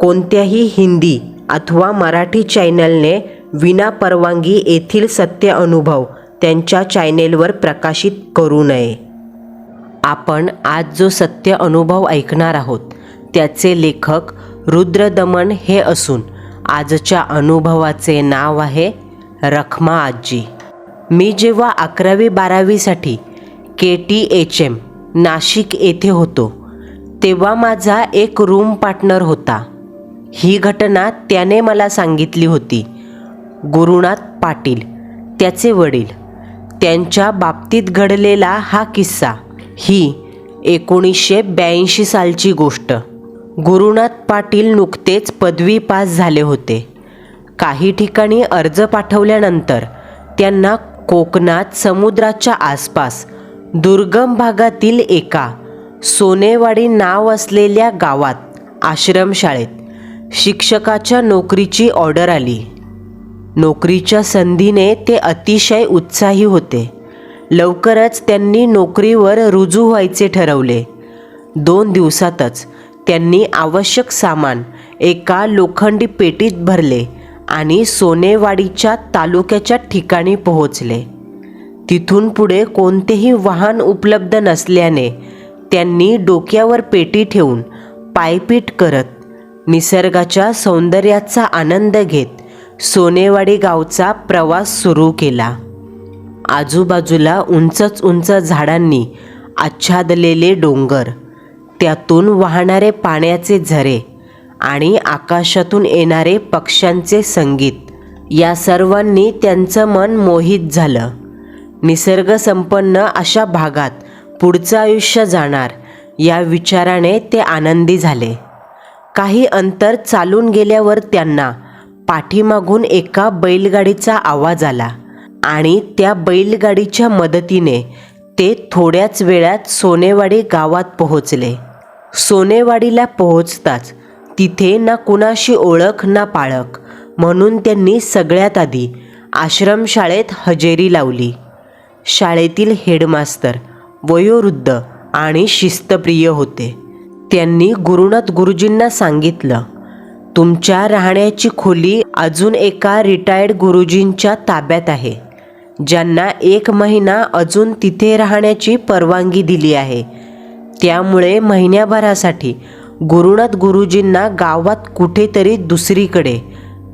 कोणत्याही हिंदी अथवा मराठी चॅनलने विना परवानगी येथील सत्य अनुभव त्यांच्या चॅनेलवर प्रकाशित करू नये. आपण आज जो सत्य अनुभव ऐकणार आहोत त्याचे लेखक रुद्रदमन हे असून आजच्या अनुभवाचे नाव आहे रखमा आजी. मी जेव्हा अकरावी बारावीसाठी K T H M Nashik येथे होतो तेव्हा माझा एक रूम पार्टनर होता. ही घटना त्याने मला सांगितली होती. गुरुनाथ पाटील त्याचे वडील. त्यांच्या बाबतीत घडलेला हा किस्सा ही एकोणीसशे ब्याऐंशी सालची गोष्ट. गुरुनाथ पाटील नुकतेच पदवी पास झाले होते. काही ठिकाणी अर्ज पाठवल्यानंतर त्यांना कोकणात समुद्राच्या आसपास दुर्गम भागातील एका सोनेवाडी नाव असलेल्या गावात आश्रमशाळेत शिक्षकाच्या नोकरीची ऑर्डर आली. नोकरीच्या संधीने ते अतिशय उत्साही होते. लवकरच त्यांनी नोकरीवर रुजू व्हायचे ठरवले. दोन दिवसातच त्यांनी आवश्यक सामान एका लोखंडी पेटीत भरले आणि सोनेवाडीच्या तालुक्याच्या ठिकाणी पोहोचले. तिथून पुढे कोणतेही वाहन उपलब्ध नसल्याने त्यांनी डोक्यावर पेटी ठेवून पायपीट करत निसर्गाच्या सौंदर्याचा आनंद घेत सोनेवाडी गावचा प्रवास सुरू केला. आजूबाजूला उंचच उंच झाडांनी आच्छादलेले डोंगर त्यातून वाहणारे पाण्याचे झरे आणि आकाशातून येणारे पक्ष्यांचे संगीत या सर्वांनी त्यांचं मन मोहित झालं. निसर्गसंपन्न अशा भागात पुढचं आयुष्य जाणार या विचाराने ते आनंदी झाले. काही अंतर चालून गेल्यावर त्यांना पाठीमागून एका बैलगाडीचा आवाज आला आणि त्या बैलगाडीच्या मदतीने ते थोड्याच वेळात सोनेवाडी गावात पोहोचले. सोनेवाडीला पोहोचताच तिथे ना कुणाशी ओळख ना पाळख म्हणून त्यांनी सगळ्यात आधी आश्रमशाळेत हजेरी लावली. शाळेतील हेडमास्तर वयोवृद्ध आणि शिस्तप्रिय होते. त्यांनी गुरुनाथ गुरुजींना सांगितलं तुमच्या राहण्याची खोली अजून एका रिटायर्ड गुरुजींच्या ताब्यात आहे ज्यांना एक महिना अजून तिथे राहण्याची परवानगी दिली आहे. त्यामुळे महिन्याभरासाठी गुरुनाथ गुरुजींना गावात कुठेतरी दुसरीकडे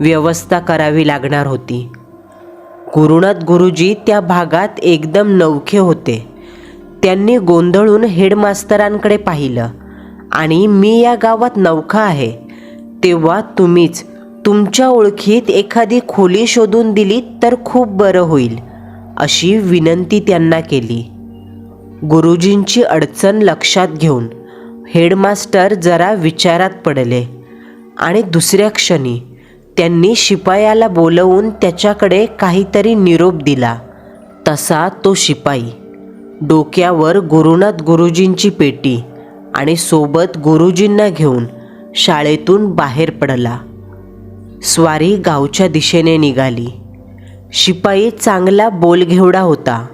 व्यवस्था करावी लागणार होती. गुरुनाथ गुरुजी त्या भागात एकदम नवखे होते. त्यांनी गोंधळून हेडमास्तरांकडे पाहिलं. आणि मी या गावात नौखा आहे. तेव्हा तुम्हीच तुमच्या ओळखीत एखादी खोली शोधून दिली तर खूप बरं होईल अशी विनंती त्यांना केली. गुरुजींची अडचण लक्षात घेऊन हेडमास्टर जरा विचारात पडले आणि दुसऱ्या क्षणी त्यांनी शिपायाला बोलवून त्याच्याकडे काहीतरी निरोप दिला. तसा तो शिपाई डोक्यावर गुरुनाथ गुरुजींची पेटी आणि सोबत गुरुजींना घेऊन शाळेतून बाहेर पडला. स्वारी गावच्या दिशेने निघाली. शिपाई चांगला बोलघेवडा होता.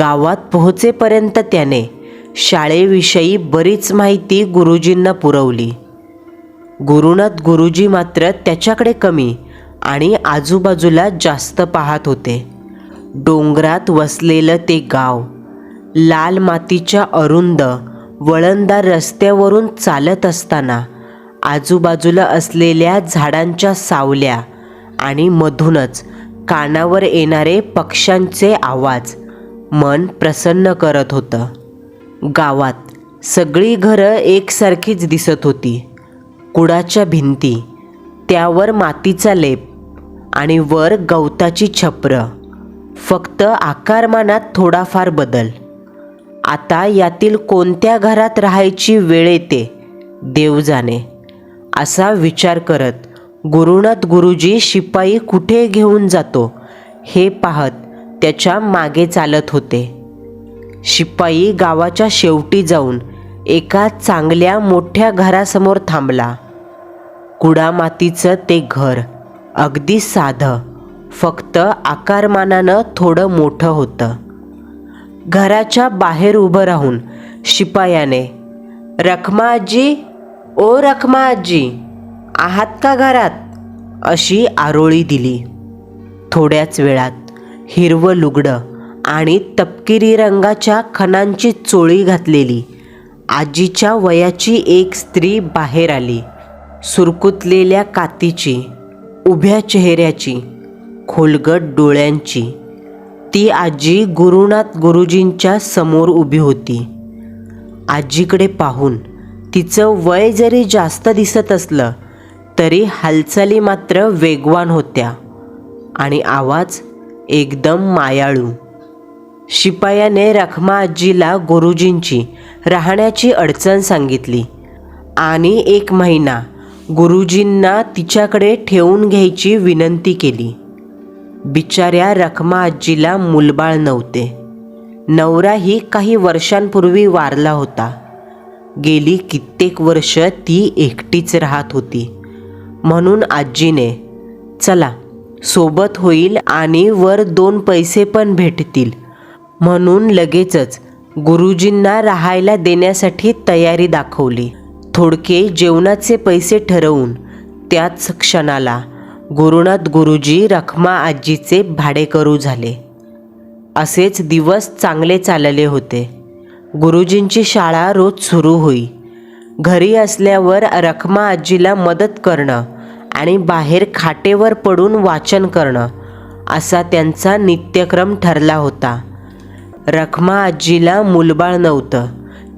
गावात पोहोचेपर्यंत त्याने शाळेविषयी बरीच माहिती गुरुजींना पुरवली. गुरुनाथ गुरुजी मात्र त्याच्याकडे कमी आणि आजूबाजूला जास्त पाहत होते. डोंगरात वसलेलं ते गाव लाल मातीच्या अरुंद वळणदार रस्त्यावरून चालत असताना आजूबाजूला असलेल्या झाडांच्या सावल्या आणि मधूनच कानावर येणारे पक्ष्यांचे आवाज मन प्रसन्न करत होतं. गावात सगळी घरं एकसारखीच दिसत होती. कुडाच्या भिंती त्यावर मातीचा लेप आणि वर गवताची छपरं. फक्त आकारमानात थोडाफार बदल. आता यातील कोणत्या घरात राहायची वेळ येते? देव जाणे. असा विचार करत गुरुनाथ गुरुजी शिपाई कुठे घेऊन जातो हे पाहत त्याच्यामागे चालत होते. शिपाई गावाच्या शेवटी जाऊन एका चांगल्या मोठ्या घरासमोर थांबला. कुडामातीचं ते घर अगदी साधं फक्त आकारमानानं थोडं मोठं होतं. घराच्या बाहेर उभं राहून शिपायाने रखमा आजी ओ रखमा आजी आहात का घरात? अशी आरोळी दिली. थोड्याच वेळात हिरवं लुगडं आणि तपकिरी रंगाच्या खणांची चोळी घातलेली आजीच्या वयाची एक स्त्री बाहेर आली. सुरकुतलेल्या कातीची उभ्या चेहऱ्याची खोलगट डोळ्यांची ती आजी गुरुनाथ गुरुजींच्या समोर उभी होती. आजीकडे पाहून तिचं वय जरी जास्त दिसत असलं तरी हालचाली मात्र वेगवान होत्या आणि आवाज एकदम मायाळू. शिपायाने रखमा आजीला गुरुजींची राहण्याची अडचण सांगितली आणि एक महिना गुरुजींना तिच्याकडे ठेवून घ्यायची विनंती केली. बिचाऱ्या रखमा आजीला मुलबाळ नव्हते. नवराही काही वर्षांपूर्वी वारला होता. गेली कित्येक वर्ष ती एकटीच राहत होती. म्हणून आजीने चला सोबत होईल आणि वर दोन पैसे पण भेटतील म्हणून लगेचच गुरुजींना राहायला देण्यासाठी तयारी दाखवली. थोडके जेवणाचे पैसे ठरवून त्याच क्षणाला गुरुनाथ गुरुजी रखमा आजीचे भाडेकरू झाले. असेच दिवस चांगले चालले होते. गुरुजींची शाळा रोज सुरू होई. घरी असल्यावर रखमा आजीला मदत करणं आणि बाहेर खाटेवर पडून वाचन करणं असा त्यांचा नित्यक्रम ठरला होता. रखमा आजीला मुलबाळ नव्हतं.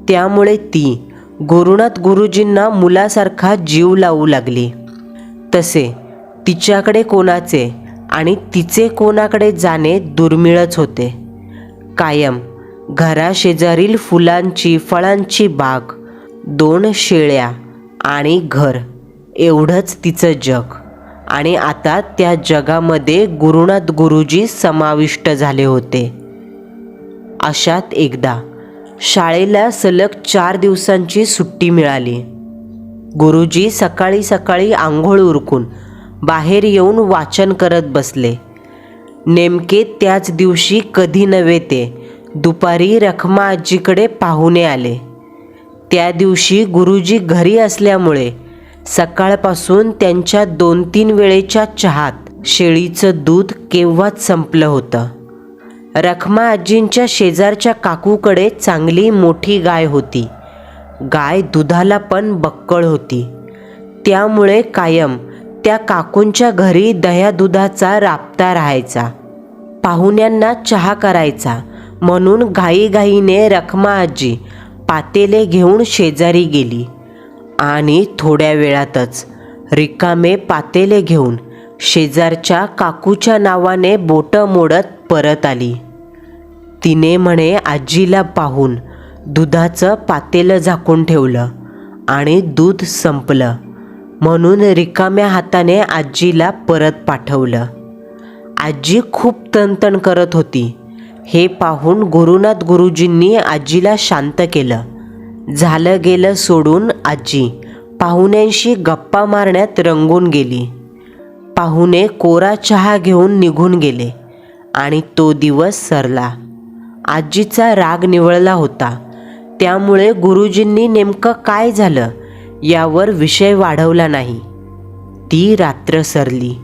त्यामुळे ती गुरुनाथ गुरुजींना मुलासारखा जीव लावू लागली. तसे तिच्याकडे कोणाचे आणि तिचे कोणाकडे जाणे दुर्मिळच होते. कायम घराशेजारील फुलांची फळांची बाग दोन शेळ्या आणि घर एवढंच तिचं जग. आणि आता त्या जगामध्ये गुरुनाथ गुरुजी समाविष्ट झाले होते. अशात एकदा शाळेला सलग चार दिवसांची सुट्टी मिळाली. गुरुजी सकाळी सकाळी आंघोळ उरकून बाहेर येऊन वाचन करत बसले. नेमके त्याच दिवशी कधी नव्हे ते दुपारी रखमा आजीकडे पाहुणे आले. त्या दिवशी गुरुजी घरी असल्यामुळे सकाळपासून त्यांच्या दोन तीन वेळेच्या चहात शेळीचं दूध केव्हाच संपलं होतं. रखमा आजींच्या शेजारच्या काकूकडे चांगली मोठी गाय होती. गाय दुधाला पण बक्कळ होती. त्यामुळे कायम त्या काकूंच्या घरी दह्या दुधाचा राबता राहायचा. पाहुण्यांना चहा करायचा. म्हणून घाईघाईने रखमा आजी पातेले घेऊन शेजारी गेली. आणि थोड्या वेळातच रिकामे पातेले घेऊन शेजारच्या काकूच्या नावाने बोटं मोडत परत आली. तिने म्हणे आजीला पाहून दुधाचं पातेलं झाकून ठेवलं आणि दूध संपलं. म्हणून रिकाम्या हाताने आजीला परत पाठवलं. आजी खूप तणतण करत होती. हे पाहून गुरुनाथ गुरुजींनी आजीला शांत केलं. झालं गेलं सोडून आजी पाहुण्यांशी गप्पा मारण्यात रंगून गेली. पाहुणे कोरा चहा घेऊन निघून गेले आणि तो दिवस सरला. आजीचा राग निवळला होता. त्यामुळे गुरुजींनी नेमकं काय झालं? यावर विषय वाढवला नाही. ती रात्र सरली.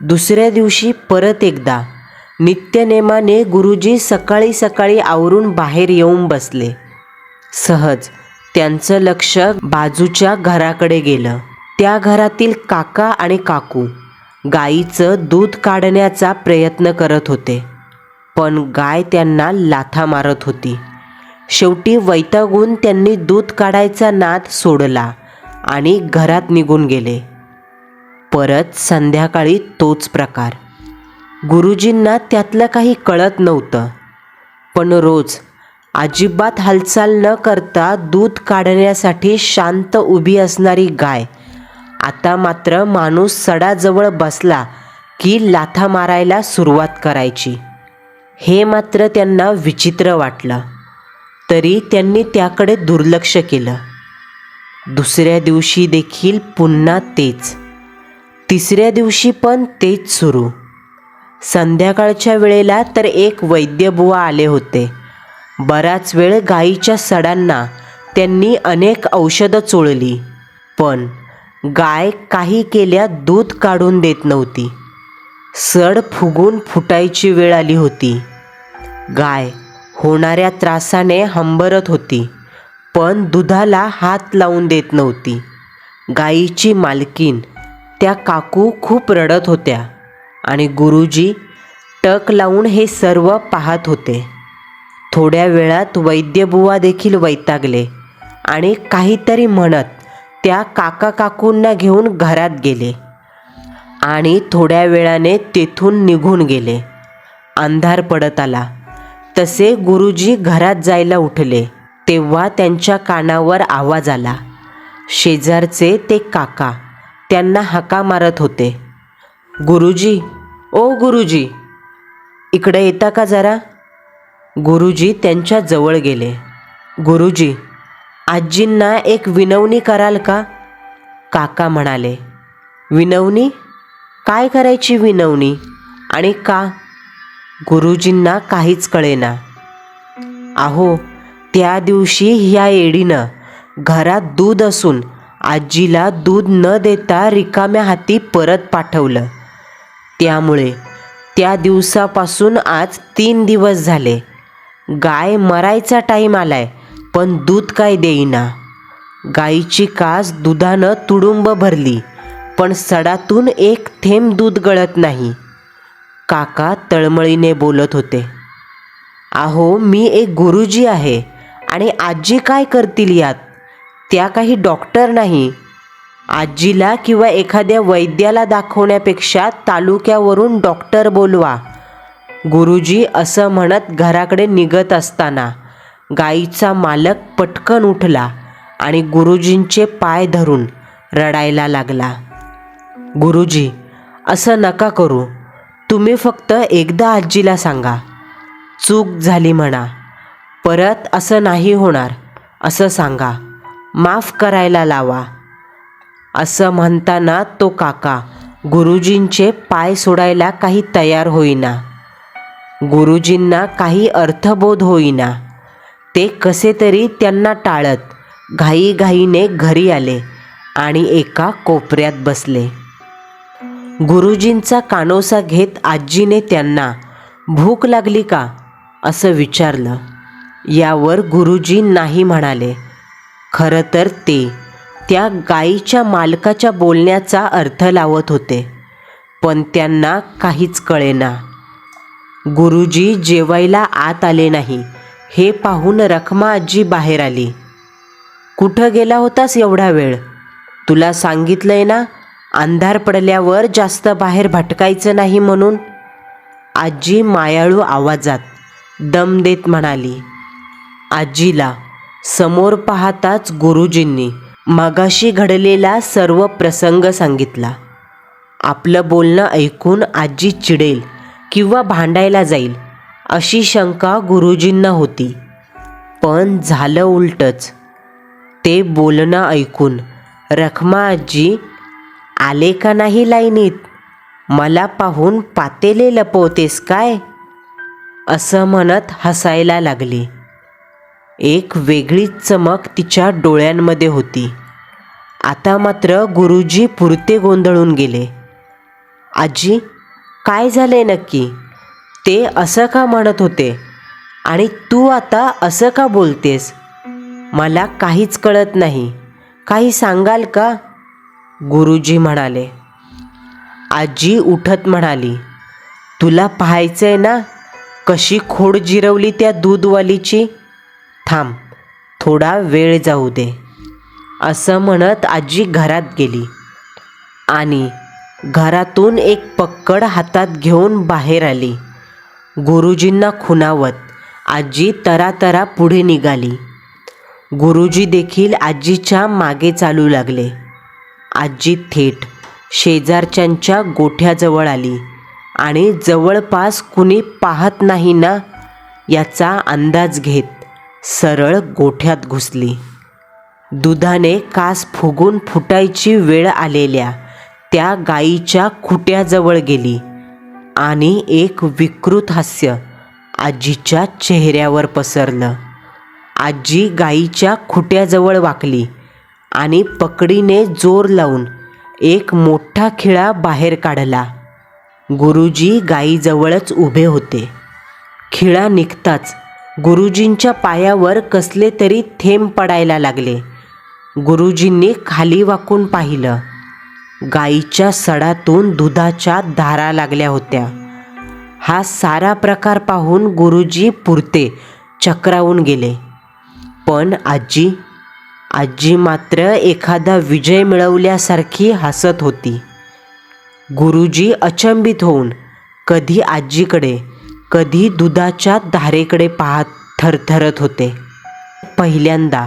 दुसऱ्या दिवशी परत एकदा नित्यनेमाने गुरुजी सकाळी सकाळी आवरून बाहेर येऊन बसले. सहज त्यांचं लक्ष बाजूच्या घराकडे गेलं. त्या घरातील काका आणि काकू गाईचं दूध काढण्याचा प्रयत्न करत होते. पण गाय त्यांना लाथा मारत होती. शेवटी वैतागून त्यांनी दूध काढायचा नाद सोडला आणि घरात निघून गेले. परत संध्याकाळी तोच प्रकार. गुरुजींना त्यातलं काही कळत नव्हतं. पण रोज अजिबात हालचाल न करता दूध काढण्यासाठी शांत उभी असणारी गाय आता मात्र माणूस सडाजवळ बसला की लाथा मारायला सुरुवात करायची. हे मात्र त्यांना विचित्र वाटलं. तरी त्यांनी त्याकडे दुर्लक्ष केलं. दुसऱ्या दिवशी देखील पुन्हा तेच. तिसऱ्या दिवशी पण तेच सुरू. संध्याकाळच्या वेळेला तर एक वैद्यबुवा आले होते. बराच वेळ गाईच्या सडांना त्यांनी अनेक औषधं चोळली पण गाय काही केल्या दूध काढून देत नव्हती. सड फुगून फुटायची वेळ आली होती. गाय होणाऱ्या त्रासाने हंबरत होती पण दुधाला हात लावून देत नव्हती. गाईची मालकीन त्या काकू खूप रडत होत्या आणि गुरुजी टक लावून हे सर्व पाहत होते. थोड्या वेळात वैद्यबुवा देखील वैतागले आणि काहीतरी म्हणत त्या काका काकूंना घेऊन घरात गेले आणि थोड्या वेळाने तेथून निघून गेले. अंधार पडत आला. तसे गुरुजी घरात जायला उठले. तेव्हा त्यांच्या कानावर आवाज आला. शेजारचे ते काका त्यांना हाका मारत होते. गुरुजी ओ गुरुजी इकडे येता का जरा? गुरुजी त्यांच्या जवळ गेले. गुरुजी आजींना एक विनवणी कराल का? काका म्हणाले विनवणी? काय करायची विनवणी? आणि का? गुरुजींना काहीच कळेना. अहो त्या दिवशी ह्या एडीनं घरात दूध असून आजीला दूध न देता रिकाम्या हाती परत पाठवलं. त्यामुळे त्या दिवसापासून आज तीन दिवस झाले. गाय मरायचा टाईम आलाय पण दूध काय देईना. गाईची कास दुधानं तुडुंब भरली पण सडातून एक थेंब दूध गळत नाही. काका तळमळीने बोलत होते. अहो मी एक गुरुजी आहे आणि आजी काय करतील यात? त्या काही डॉक्टर नाही. आजीला किंवा एखाद्या वैद्याला दाखवण्यापेक्षा तालुक्यावरून डॉक्टर बोलवा. गुरुजी असं म्हणत घराकडे निघत असताना गाईचा मालक पटकन उठला आणि गुरुजींचे पाय धरून रडायला लागला. गुरुजी असं नका करू. तुम्ही फक्त एकदा आजीला सांगा. चूक झाली म्हणा. परत असं नाही होणार असं सांगा. माफ करायला लावा. असं म्हणताना तो काका गुरुजींचे पाय सोडायला काही तयार होईना. गुरुजींना काही अर्थबोध होईना. ते कसे तरी त्यांना टाळत घाईघाईने घरी आले आणि एका कोपऱ्यात बसले. गुरुजींचा कानोसा घेत आजीने त्यांना भूक लागली का? असं विचारलं. यावर गुरुजी नाही म्हणाले. खरं तर ते त्या गाईच्या मालकाच्या बोलण्याचा अर्थ लावत होते पण त्यांना काहीच कळेना. गुरुजी जेवायला आत आले नाही. हे पाहून रखमा आजी बाहेर आली. कुठं गेला होतास एवढा वेळ? तुला सांगितलंय ना अंधार पडल्यावर जास्त बाहेर भटकायचं नाही म्हणून आजी मायाळू आवाजात दम देत म्हणाली आजीला समोर पाहताच गुरुजींनी मागाशी घडलेला सर्व प्रसंग सांगितला. आपलं बोलणं ऐकून आजी चिडेल किंवा भांडायला जाईल अशी शंका गुरुजींना होती. पण झालं उलटच. ते बोलणं ऐकून रखमा आजी आले का नाही लाईनीत? मला पाहून पातेले लपवतेस काय? असं म्हणत हसायला लागली. एक वेगळीच चमक तिच्या डोळ्यांमध्ये होती. आता मात्र गुरुजी पुरते गोंधळून गेले. आजी काय झालंय नक्की? ते असं का म्हणत होते? आणि तू आता असं का बोलतेस? मला काहीच कळत नाही. काही सांगाल का? गुरुजी म्हणाले आजी उठत म्हणाली तुला पाहायचंय ना कशी खोड जिरवली त्या दूधवालीची? थांब थोडा वेळ जाऊ दे. असं म्हणत आजी घरात गेली आणि घरातून एक पक्कड हातात घेऊन बाहेर आली. गुरुजींना खुनावत आजी तरातरा पुढे निघाली. गुरुजी देखील आजीच्या मागे चालू लागले. आजी थेट शेजारच्यांच्या गोठ्याजवळ आली. आणि जवळपास कुणी पाहत नाही ना याचा अंदाज घेत सरळ गोठ्यात घुसली. दुधाने कास फुगून फुटायची वेळ आलेल्या त्या गाईच्या खुट्याजवळ गेली आणि एक विकृत हास्य आजीच्या चेहऱ्यावर पसरलं. आजी गाईच्या खुट्याजवळ वाकली. आणि पकडीने जोर लावून एक मोठा खिळा बाहेर काढला. गुरुजी गाईजवळच उभे होते. खिळा निघताच गुरुजींच्या पायावर कसले तरी थेंब पडायला लागले. गुरुजींनी खाली वाकून पाहिलं. गाईच्या सडातून दुधाच्या धारा लागल्या होत्या. हा सारा प्रकार पाहून गुरुजी पुरते चक्रावून गेले. पण आजी आजी मात्र एखादा विजय मिळवल्यासारखी हसत होती. गुरुजी अचंबित होऊन कधी आजीकडे कधी दुधाच्या धारेकडे पाहत थरथरत होते. पहिल्यांदा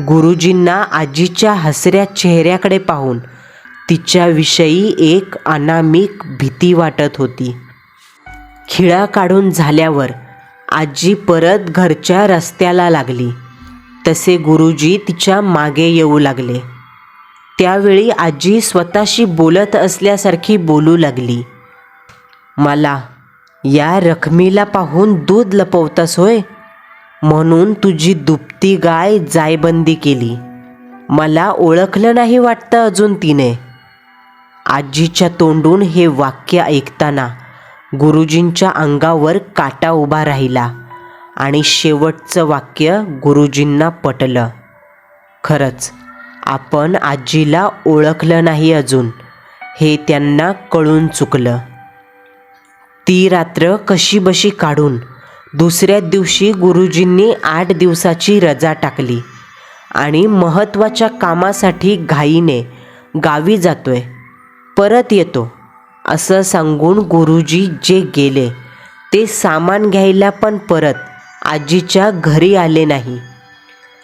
गुरुजींना आजीच्या हसऱ्या चेहऱ्याकडे पाहून तिच्याविषयी एक अनामिक भीती वाटत होती. खिळा काढून झाल्यावर आजी परत घरच्या रस्त्याला लागली. तसे गुरुजी तिच्यामागे येऊ लागले. त्यावेळी आजी स्वतःशी बोलत असल्यासारखी बोलू लागली. मला या रखमीला पाहून दूध लपवतास होय? म्हणून तुझी दुपती गाय जायबंदी केली. मला ओळखलं नाही वाटतं अजून तिने. आजीच्या तोंडून हे वाक्य ऐकताना गुरुजींच्या अंगावर काटा उभा राहिला. आणि शेवटचं वाक्य गुरुजींना पटलं. खरंच आपण आजीला ओळखलं नाही अजून. हे त्यांना कळून चुकलं. ती रात्र कशीबशी काढून दुसऱ्या दिवशी गुरुजींनी आठ दिवसाची रजा टाकली आणि महत्त्वाच्या कामासाठी घाईने गावी जातोय. परत येतो असं सांगून गुरुजी जे गेले ते सामान घ्यायला पण परत आजीच्या घरी आले नाही.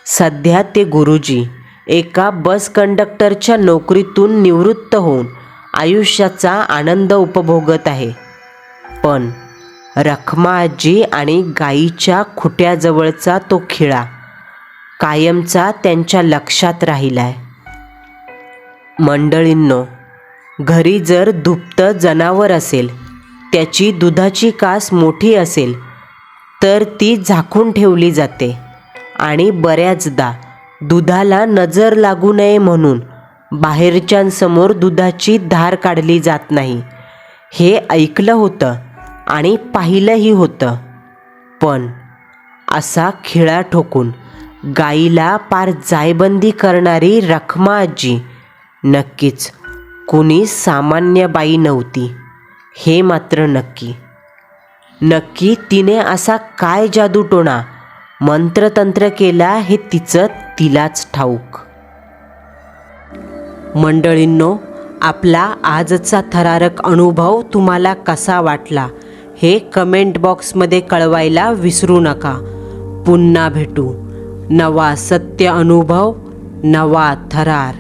सध्या ते गुरुजी एका बस कंडक्टरच्या नोकरीतून निवृत्त होऊन आयुष्याचा आनंद उपभोगत आहे. पण रखमा आजी आणि गाईच्या खुट्याजवळचा तो खिळा कायमचा त्यांच्या लक्षात राहिलाय. मंडळींनो घरी जर धुपतं जनावर असेल त्याची दुधाची कास मोठी असेल तर ती झाकून ठेवली जाते. आणि बऱ्याचदा दुधाला नजर लागू नये म्हणून बाहेरच्यांसमोर दुधाची धार काढली जात नाही. हे ऐकलं होतं आणि पाहिलंही होतं. पण असा खिळा ठोकून गाईला पार जायबंदी करणारी रखमा आजी नक्कीच कुणी सामान्य बाई नव्हती. हे मात्र नक्की. नक्की तिने असा काय जादूटोणा मंत्रतंत्र केला हे तिचं तिलाच ठाऊक. मंडळींनो आपला आजचा थरारक अनुभव तुम्हाला कसा वाटला हे कमेंट बॉक्समध्ये कळवायला विसरू नका. पुन्हा भेटू. नवा सत्य अनुभव नवा थरार.